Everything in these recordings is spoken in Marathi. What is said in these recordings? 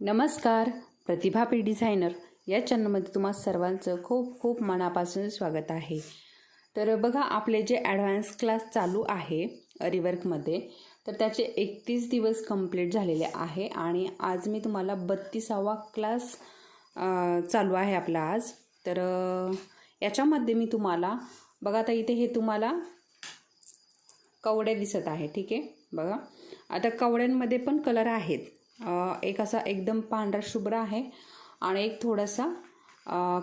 नमस्कार प्रतिभा पी डिझायनर. या चॅनलमध्ये तुम्हा सर्वांचं खूप खूप मनापासून स्वागत आहे. तर बघा आपले जे ॲडव्हान्स क्लास चालू आहे रिवर्कमध्ये तर त्याचे एकतीस दिवस कंप्लीट झालेले आहे आणि आज मी तुम्हाला बत्तीसावा क्लास चालू आहे आपला आज. तर याच्यामध्ये मी तुम्हाला बघा आता इथे हे तुम्हाला कवड्या दिसत आहे ठीक आहे? बघा. आता कवड्यांमध्ये पण कलर आहेत. एक असा एकदम पांढरा शुभ्र आहे आणि एक थोडासा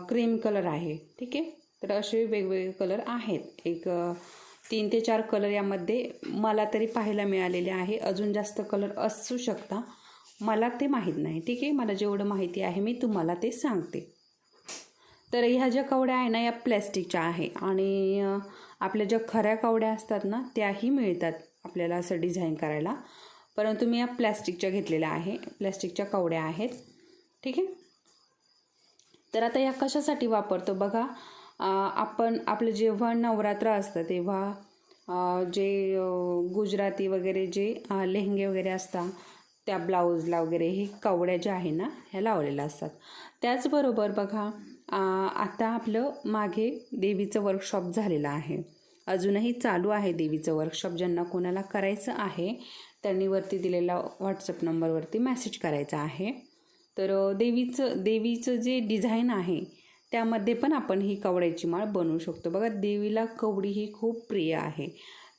क्रीम कलर आहे. ठीक आहे? तर असे वेगवेगळे कलर आहेत. एक तीन ते चार कलर यामध्ये मला तरी पाहायला मिळालेले आहे. अजून जास्त कलर असू शकता. मला ते माहीत नाही. ठीक आहे? मला जेवढं माहिती आहे मी तुम्हाला ते सांगते. तर ह्या ज्या कवड्या आहे ना या प्लॅस्टिकच्या आहे. आणि आपल्या ज्या खऱ्या कवड्या असतात ना त्याही मिळतात आपल्याला असं डिझाईन करायला. परंतु मी या प्लॅस्टिकच्या घेतलेल्या आहे प्लॅस्टिकच्या कवड्या आहेत. ठीक आहे? तर आता या कशासाठी वापरतो? बघा आपण आपलं जेव्हा नवरात्र असतं तेव्हा जे गुजराती वगैरे जे लेहंगे वगैरे असतात त्या ब्लाऊजला वगैरे हे कवड्या ज्या आहे ना ह्या लावलेल्या असतात. त्याचबरोबर बघा आता आपलं मागे देवीचं वर्कशॉप झालेलं आहे. अजूनही चालू आहे देवीचं वर्कशॉप ज्यांना कोणाला करायचं आहे त्यांनी वरती दिलेला व्हॉट्सअप नंबरवरती मॅसेज करायचा आहे. तर देवीचं देवीचं जे डिझाईन आहे त्यामध्ये पण आपण ही कवड्याची माळ बनवू शकतो. बघा देवीला कवडी ही खूप प्रिय आहे.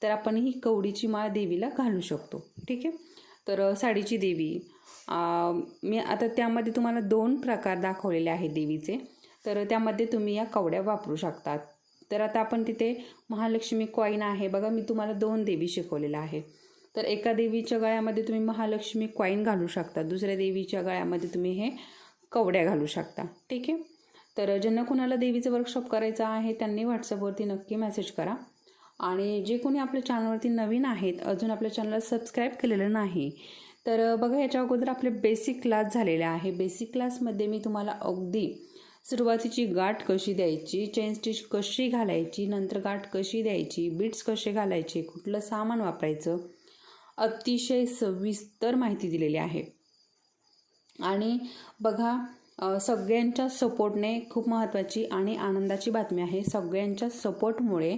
तर आपण ही कवडीची माळ देवीला घालू शकतो. ठीक आहे? तर साडीची देवी. मी आता त्यामध्ये तुम्हाला दोन प्रकार दाखवलेले आहेत देवीचे. तर त्यामध्ये तुम्ही या कवड्या वापरू शकतात. तर आता आपण तिथे महालक्ष्मी कॉईन आहे. बघा मी तुम्हाला दोन देवी शिकवलेल्या आहे तर एका देवीच्या गळ्यामध्ये तुम्ही महालक्ष्मी कॉईन घालू शकता. दुसऱ्या देवीच्या गळ्यामध्ये तुम्ही हे कवड्या घालू शकता. ठीक आहे? तर ज्यांना कुणाला देवीचं वर्कशॉप करायचं आहे त्यांनी व्हॉट्सअपवरती नक्की मेसेज करा. आणि जे कोणी आपल्या चॅनलवरती नवीन आहेत अजून आपल्या चॅनलला सबस्क्राईब केलेलं नाही तर बघा याच्या अगोदर आपले बेसिक क्लास झालेले आहे. बेसिक क्लासमध्ये मी तुम्हाला अगदी सुरुवातीची गाठ कशी द्यायची चेन स्टिच कशी घालायची नंतर गाठ कशी द्यायची बीट्स कसे घालायचे कुठलं सामान वापरायचं अतिशय सविस्तर माहिती दिलेली आहे. आणि बघा सगळ्यांच्या सपोर्टने खूप महत्त्वाची आणि आनंदाची बातमी आहे. सगळ्यांच्या सपोर्टमुळे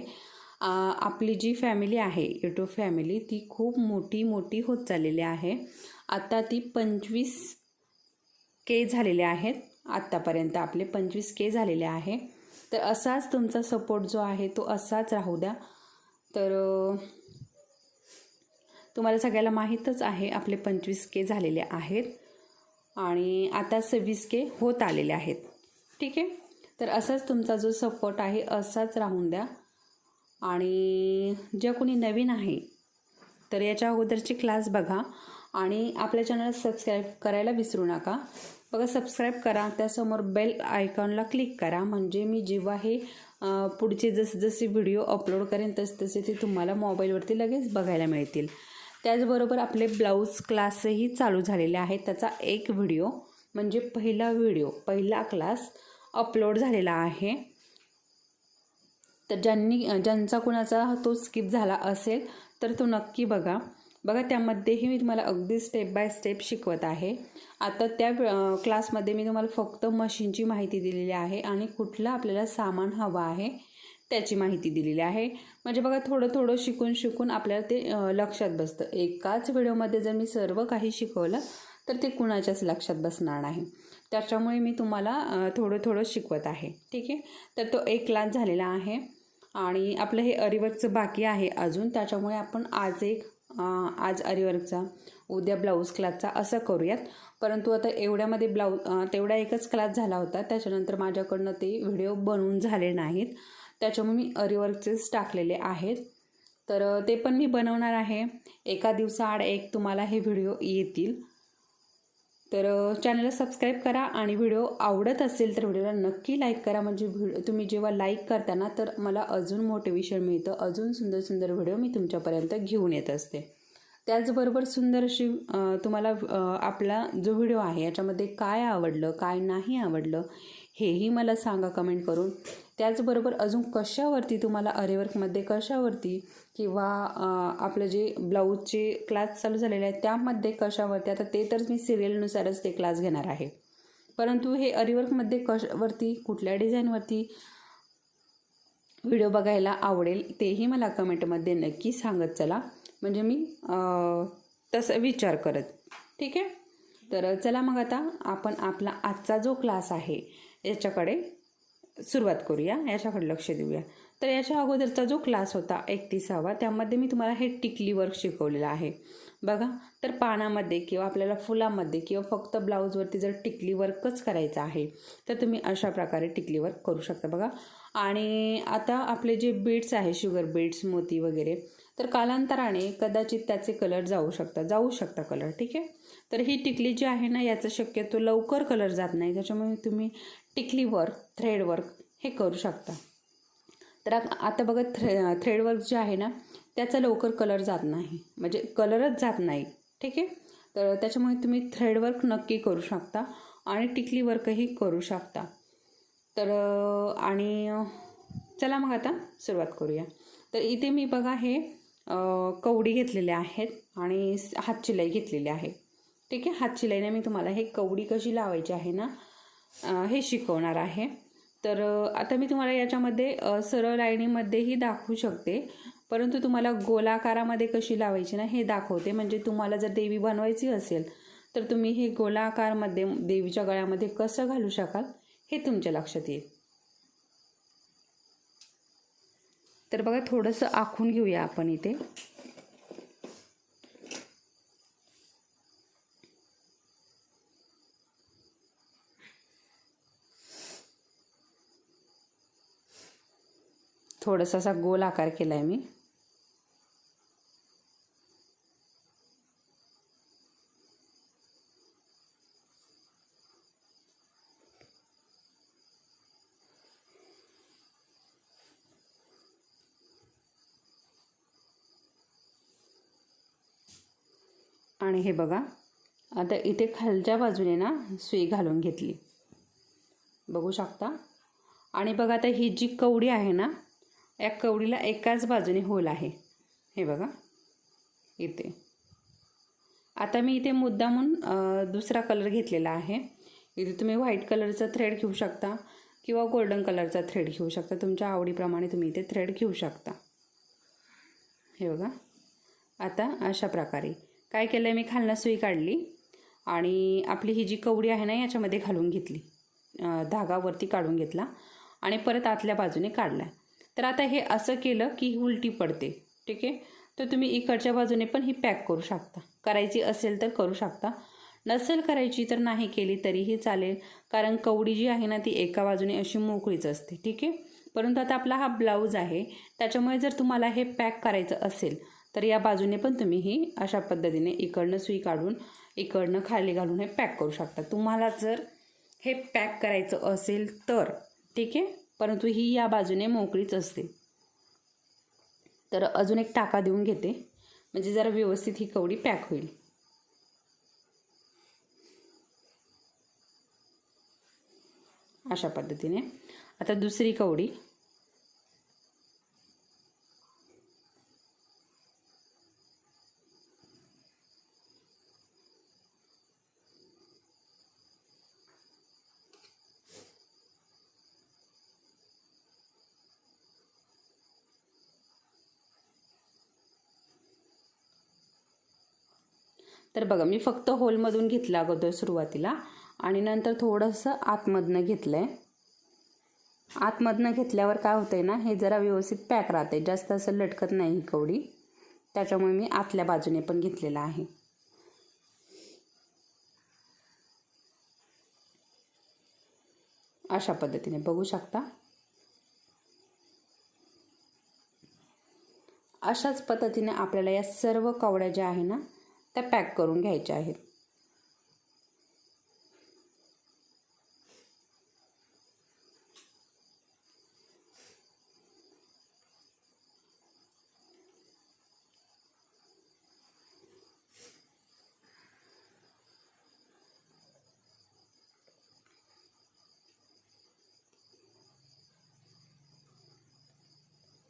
आपली जी फॅमिली आहे यूट्यूब फॅमिली ती खूप मोठी मोठी होत चाललेली आहे. आता ती पंचवीस के झालेले आहेत. आत्तापर्यंत आपले पंचवीस के झालेले आहे. तर असाच तुमचा सपोर्ट जो आहे तो असाच राहू द्या. तर तुम्हाला सगळ्याला माहीतच आहे आपले पंचवीस के झालेले आहेत आणि आता सव्वीस के होत आलेले आहेत. ठीक आहे? तर असाच तुमचा जो सपोर्ट आहे असाच राहून द्या. आणि ज्या कोणी नवीन आहे तर याच्या अगोदरचे क्लास बघा. आणि आपल्या चॅनलला सबस्क्राईब करायला विसरू नका. बघा सबस्क्राईब करा. त्यासमोर बेल आयकॉनला क्लिक करा. म्हणजे मी जेव्हा हे पुढचे जसे जसे व्हिडिओ अपलोड करेन तसे तसे ते तुम्हाला मोबाईलवरती लगेच बघायला मिळतील. त्याचबरोबर आपले ब्लाऊज क्लासही चालू झालेले आहेत. त्याचा एक व्हिडिओ म्हणजे पहिला व्हिडिओ पहिला क्लास अपलोड झालेला आहे. तर ज्यांनी ज्यांचा कुणाचा तो स्किप झाला असेल तर तो नक्की बघा. बघा त्यामध्येही मी तुम्हाला अगदी स्टेप बाय स्टेप शिकवत आहे. आता त्या क्लासमध्ये मी तुम्हाला फक्त मशीनची माहिती दिलेली आहे आणि कुठलं आपल्याला सामान हवं आहे त्याची माहिती दिलेली आहे. म्हणजे बघा थोडं थोडं शिकून शिकून आपल्याला ते लक्षात बसतं. एकाच व्हिडिओमध्ये जर मी सर्व काही शिकवलं तर ते कुणाच्याच लक्षात बसणार नाही. त्याच्यामुळे मी तुम्हाला थोडं थोडं शिकवत आहे. ठीक आहे? तर तो एक क्लास झालेला आहे. आणि आपलं हे अरिवर्कचं बाकी आहे अजून. त्याच्यामुळे आपण आज एक आज अरिवर्कचा उद्या ब्लाऊज क्लासचा असं करूयात. परंतु आता एवढ्यामध्ये ब्लाऊज तेवढा एकच क्लास झाला होता. त्याच्यानंतर माझ्याकडनं ते व्हिडिओ बनवून झाले नाहीत. त्याच्यामुळे मी अरिवर्कचेच टाकलेले आहेत. तर ते पण मी बनवणार आहे. एका दिवसाआड एक तुम्हाला हे व्हिडिओ येतील. तर चॅनलला सबस्क्राईब करा आणि व्हिडिओ आवडत असेल तर व्हिडिओला नक्की लाईक करा. म्हणजे व्हिडिओ तुम्ही जेव्हा लाईक करता ना तर मला अजून मोटिवेशन मिळतं. अजून सुंदर सुंदर व्हिडिओ मी तुमच्यापर्यंत घेऊन येत असते. त्याचबरोबर सुंदर अशी तुम्हाला आपला जो व्हिडिओ आहे याच्यामध्ये काय आवडलं काय नाही आवडलं हेही मला सांगा कमेंट करून. त्याचबरोबर अजून कशावरती तुम्हाला अरेवर्कमध्ये कशावरती किंवा आपलं जे ब्लाऊजचे क्लास चालू झालेले आहेत त्यामध्ये कशावरती? आता ते तर मी सिरियलनुसारच ते क्लास घेणार आहे. परंतु हे अरिवर्कमध्ये कशावरती कुठल्या डिझाईनवरती व्हिडिओ बघायला आवडेल तेही मला कमेंटमध्ये नक्की सांगत चला. म्हणजे मी तसं विचार करत. ठीक आहे? तर चला मग आता आपण आपला आजचा जो क्लास आहे याच्याकडे सुरुवात करूया याच्याकडे लक्ष देऊया. तर याच्या अगोदरचा जो क्लास होता एकतीसावा त्यामध्ये मी तुम्हाला हे टिकली वर्क शिकवलेलं आहे. बघा तर पानामध्ये किंवा आपल्याला फुलामध्ये किंवा फक्त ब्लाऊजवरती जर टिकली वर्कच करायचं आहे तर तुम्ही अशा प्रकारे टिकली वर्क करू शकता. बघा आणि आता आपले जे बीड्स आहे शुगर बीड्स मोती वगैरे तर कालांतराने कदाचित त्याचे कलर जाऊ शकतात जाऊ शकता कलर ठीक आहे? तर ही टिकली जी आहे ना याचं शक्यतो लवकर कलर जात नाही त्याच्यामुळे तुम्ही टिकली वर्क थ्रेड वर्क हे करू शकता. तर आता बघा थ्रे थ्रेड वर्क जे आहे ना त्याचा लवकर कलर जात नाही. म्हणजे कलरच जात नाही. ठीक आहे? तर त्याच्यामुळे तुम्ही थ्रेड वर्क नक्की करू शकता आणि टिकली वर्कही करू शकता. तर आणि चला मग आता सुरुवात करूया. तर इथे मी बघा हे कवडी घेतलेले आहेत आणि हातशिलाई घेतलेली आहे. ठीक आहे? हातशिलाईने मी तुम्हाला हे कवडी कशी लावायची आहे ना हे शिकवणार आहे. तर आता मी तुम्हाला याच्यामध्ये सरळ लाईनीमध्येही दाखवू शकते. परंतु तुम्हाला गोलाकारामध्ये कशी लावायची ना हे दाखवते. म्हणजे तुम्हाला जर देवी बनवायची असेल तर तुम्ही हे गोलाकारमध्ये देवीच्या गळ्यामध्ये कसं घालू शकाल हे तुमच्या लक्षात येईल. तर बघा थोडंसं आखून घेऊया आपण इथे. थोडासा असा गोल आकार केला आहे मी. आणि हे बघा आता इथे खालच्या बाजूने ना सुई घालून घेतली. बघू शकता? आणि बघा आता ही जी कवडी आहे ना या कवडीला एकाच बाजूने होल आहे. हे बघा. इथे. आता मी इथे मुद्दा म्हणून दुसरा कलर घेतलेला आहे. इथे तुम्ही व्हाईट कलरचा थ्रेड घेऊ शकता किंवा गोल्डन कलरचा थ्रेड घेऊ शकता. तुमच्या आवडीप्रमाणे तुम्ही इथे थ्रेड घेऊ शकता. हे बघा. आता अशा प्रकारे. काय केलं आहे मी खालना सुई काढली आणि आपली ही जी कवडी आहे ना याच्यामध्ये घालून घेतली. धागावरती काढून घेतला आणि परत आतल्या बाजूने काढला. तर आता हे असं केलं की ही उलटी पडते ठीक आहे? तर तुम्ही इकडच्या बाजूने पण ही पॅक करू शकता. करायची असेल तर करू शकता. नसेल करायची तर नाही केली तरीही चालेल. कारण कवडी जी आहे ना ती एका बाजूने अशी मोकळीच असते ठीक आहे? परंतु आता आपला हा ब्लाऊज आहे त्याच्यामुळे जर तुम्हाला हे पॅक करायचं असेल तर या बाजूने पण तुम्ही ही अशा पद्धतीने इकडनं सुई काढून इकडनं खाली घालून हे पॅक करू शकता. तुम्हाला जर हे पॅक करायचं असेल तर ठीक आहे? परंतु ही या बाजूने मोकळीच असते. तर अजून एक टाका देऊन घेते. म्हणजे जरा व्यवस्थित ही कवडी पॅक होईल. अशा पद्धतीने. आता दुसरी कवडी. तर बघा मी फक्त होलमधून घेतलं अगोदर सुरुवातीला आणि नंतर थोडंसं आतमधनं घेतलं आहे आतमधनं घेतल्यावर काय होतं आहे ना हे जरा व्यवस्थित पॅक राहते जास्त असं लटकत नाही ही कवडी. त्याच्यामुळे मी आतल्या बाजूने पण घेतलेलं आहे. अशा पद्धतीने बघू शकता. अशाच पद्धतीने आपल्याला या सर्व कवड्या ज्या आहे ना त्या पॅक करून घ्यायच्या आहेत.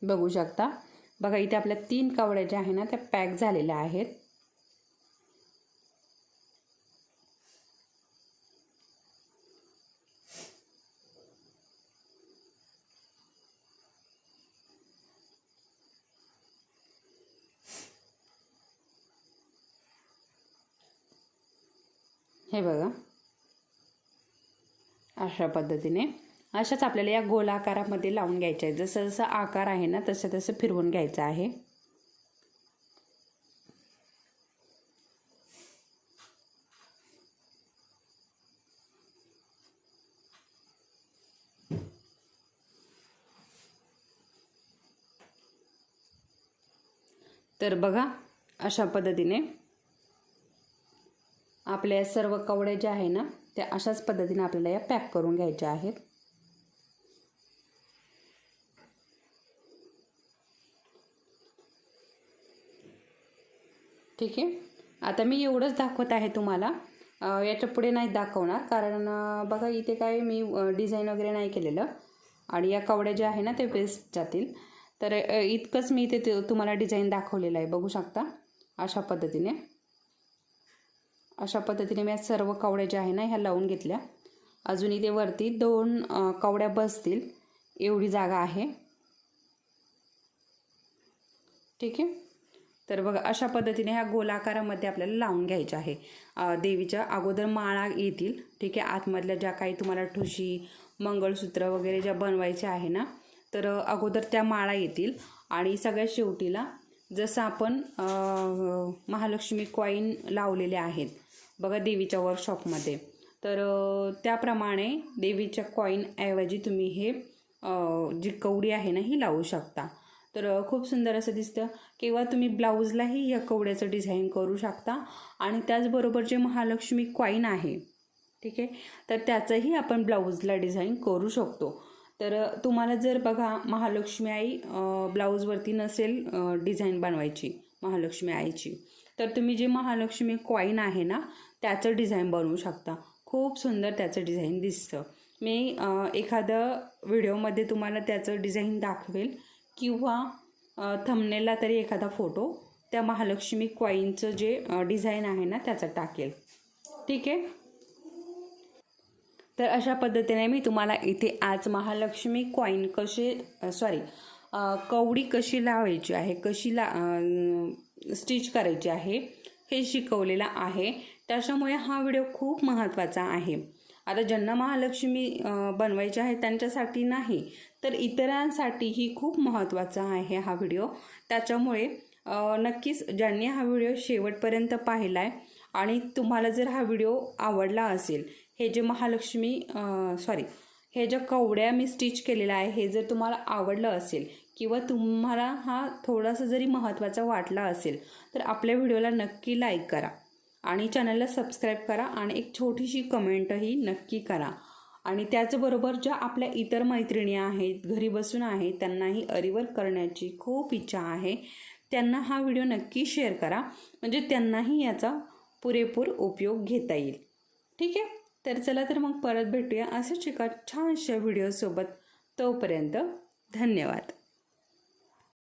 बघू शकता. बघा इथे आपल्या तीन कवड्या ज्या आहे ना त्या पॅक झालेल्या आहेत. हे बघा. अशा पद्धतीने अशाच आपल्याला या गोलाकारामध्ये लावून घ्यायचं आहे जसं जसं आकार आहे ना तसं तसं फिरवून घ्यायचं आहे. तर बघा अशा पद्धतीने आपल्या सर्व कवड्या ज्या आहे ना त्या अशाच पद्धतीने आपल्याला या पॅक करून घ्यायच्या आहेत. ठीक आहे? आता मी एवढंच दाखवत आहे तुम्हाला. याच्यापुढे नाही दाखवणार कारण बघा इथे काय मी डिझाईन वगैरे नाही केलेलं. आणि या कवड्या ज्या आहे ना ते वेस्ट जातील तर इतकंच मी इथे तुम्हाला डिझाईन दाखवलेलं आहे बघू शकता अशा पद्धतीने. अशा पद्धतीने मी सर्व कवड्या ज्या आहे ना ह्या लावून घेतल्या. अजून इथे वरती दोन कवड्या बसतील. एवढी जागा आहे. ठीक आहे? तर बघा अशा पद्धतीने ह्या गोलाकारामध्ये आपल्याला लावून घ्यायच्या आहे. देवीच्या अगोदर माळा येतील. ठीक आहे? आतमधल्या ज्या काही तुम्हाला ठुशी मंगळसूत्र वगैरे ज्या बनवायच्या आहे ना तर अगोदर त्या माळा येतील. आणि सगळ्या शेवटीला जसं आपण महालक्ष्मी कॉईन लावलेले आहेत बघा देवीच्या वर्कशॉपमध्ये तर त्याप्रमाणे देवीच्या कॉईनऐवजी तुम्ही हे जी कवडी आहे ना ही लावू शकता. तर खूप सुंदर असं दिसतं. किंवा तुम्ही ब्लाऊजलाही या कवड्याचं डिझाईन करू शकता. आणि त्याचबरोबर जे महालक्ष्मी कॉईन आहे ठीक आहे तर त्याचंही आपण ब्लाऊजला डिझाईन करू शकतो. तर तुम्हाला जर बघा महालक्ष्मी आई ब्लाऊजवरती नसेल डिझाईन बनवायची महालक्ष्मी आईची. तर तुम्ही जे महालक्ष्मी कॉईन आहे ना त्याचं डिझाईन बनवू शकता. खूप सुंदर त्याचं डिझाईन दिसतं. मी एखादं व्हिडिओमध्ये तुम्हाला त्याचं डिझाईन दाखवेल किंवा थमनेला तरी एखादा फोटो त्या महालक्ष्मी कॉईनचं जे डिझाईन आहे ना त्याचं टाकेल. ठीक आहे? तर अशा पद्धतीने मी तुम्हाला इथे आज महालक्ष्मी कॉईन कसे सॉरी कवडी कशी लावायची आहे कशी ला स्टिच करायची आहे हे शिकवलेलं आहे. त्याच्यामुळे हा व्हिडिओ खूप महत्त्वाचा आहे. आता ज्यांना महालक्ष्मी बनवायची आहे त्यांच्यासाठी नाही तर इतरांसाठीही खूप महत्त्वाचा आहे हा व्हिडिओ. त्याच्यामुळे नक्कीच ज्यांनी हा व्हिडिओ शेवटपर्यंत पाहिला आहे आणि तुम्हाला जर हा व्हिडिओ आवडला असेल हे जे महालक्ष्मी सॉरी हे ज्या कवड्या मी स्टिच केलेलं आहे हे जर तुम्हाला आवडलं असेल किंवा तुम्हाला हा थोडासा जरी महत्त्वाचा वाटला असेल तर आपल्या व्हिडिओला नक्की लाईक करा. आणि चॅनलला सबस्क्राईब करा आणि एक छोटीशी कमेंटही नक्की करा. आणि त्याचबरोबर ज्या आपल्या इतर मैत्रिणी आहेत घरी बसून आहेत त्यांनाही अरिवर करण्याची खूप इच्छा आहे. त्यांना हा व्हिडिओ नक्की शेअर करा. म्हणजे त्यांनाही याचा पुरेपूर उपयोग घेता येईल. ठीक आहे? तर चला तर मग परत भेटूया असंच एका छानशा व्हिडिओसोबत तोपर्यंत धन्यवाद.